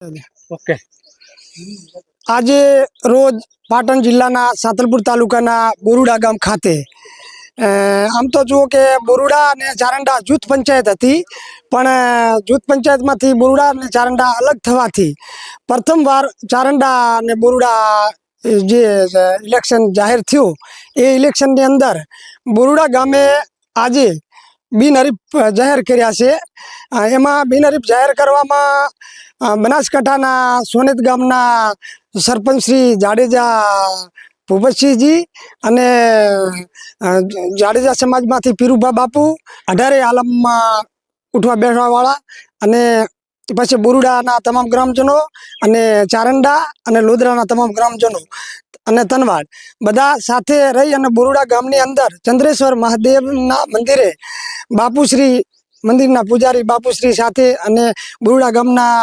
Okay. આજે રોજ પાટણ જિલ્લાના સાતલપુર તાલુકાના બોરુડા ગામ ખાતે આમ તો જુઓ કે બોરુડા અને ચારંડા જૂથ પંચાયત હતી, પણ જૂથ પંચાયતમાંથી બોરુડા અને ચારંડા અલગ થવાથી પ્રથમવાર ચારંડા અને બોરુડા જે ઇલેક્શન જાહેર થયું, એ ઇલેક્શનની અંદર બોરુડા ગામે આજે બિનહરીફ જાહેર કર્યા છે. એમાં બિનહરીફ જાહેર કરવામાં બનાસકાંઠાના સોનેત ગામના સરપંચ શ્રી જાડેજા ભૂપતસિંહજી અને જાડેજા સમાજમાંથી પીરુભા બાપુ, અઢારે આલમમાં ઉઠવા બેસવાવાળા અને પછી બોરુડાના તમામ ગ્રામજનો અને ચારંડા અને લોદરાના તમામ ગ્રામજનો. અને તનવાડ બધા સાથે રહી અને બોરુડા ગામની અંદર ચંદ્રેશ્વર મહાદેવના મંદિરે બાપુશ્રી મંદિરના પૂજારી બાપુશ્રી સાથે અને બોરુડા ગામના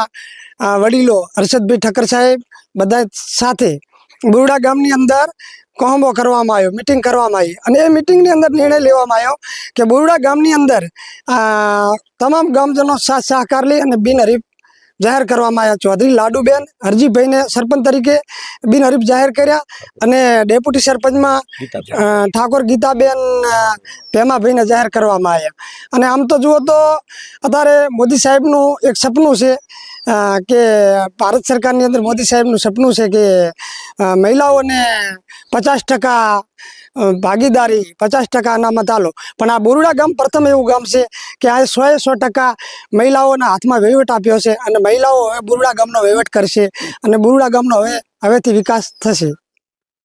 વડીલો હર્ષદભાઈ ઠક્કર સાહેબ બધા સાથે બોરુડા ગામની અંદર કોહંબો કરવામાં આવ્યો મિટિંગ કરવામાં આવી. અને એ મિટિંગની અંદર નિર્ણય લેવામાં આવ્યો કે બોરુડા ગામની અંદર તમામ ગામજનો સાથ સહકાર લઈ અને બિનહરીફ જાહેર કરવામાં આવ્યા. ચૌધરી લાડુબેન હરજીભાઈને સરપંચ તરીકે બિનહરીફ જાહેર કર્યા અને ડેપ્યુટી સરપંચમાં ઠાકોર ગીતાબેન ભેમાભાઈને જાહેર કરવામાં આવ્યા. અને આમ તો જુઓ તો અત્યારે મોદી સાહેબનું એક સપનું છે કે ભારત સરકારની અંદર મોદી સાહેબનું સપનું છે કે મહિલાઓને પચાસ ટકા ભાગીદારી પચાસ ટકા અનામત આલો. પણ આ બોરુડા ગામ પ્રથમ એવું ગામ છે કે આ સો સો ટકા મહિલાઓના હાથમાં વહીવટ આપ્યો છે અને મહિલાઓ હવે બોરુડા ગામનો વહીવટ કરશે અને બોરુડા ગામનો હવે, હવેથી વિકાસ થશે.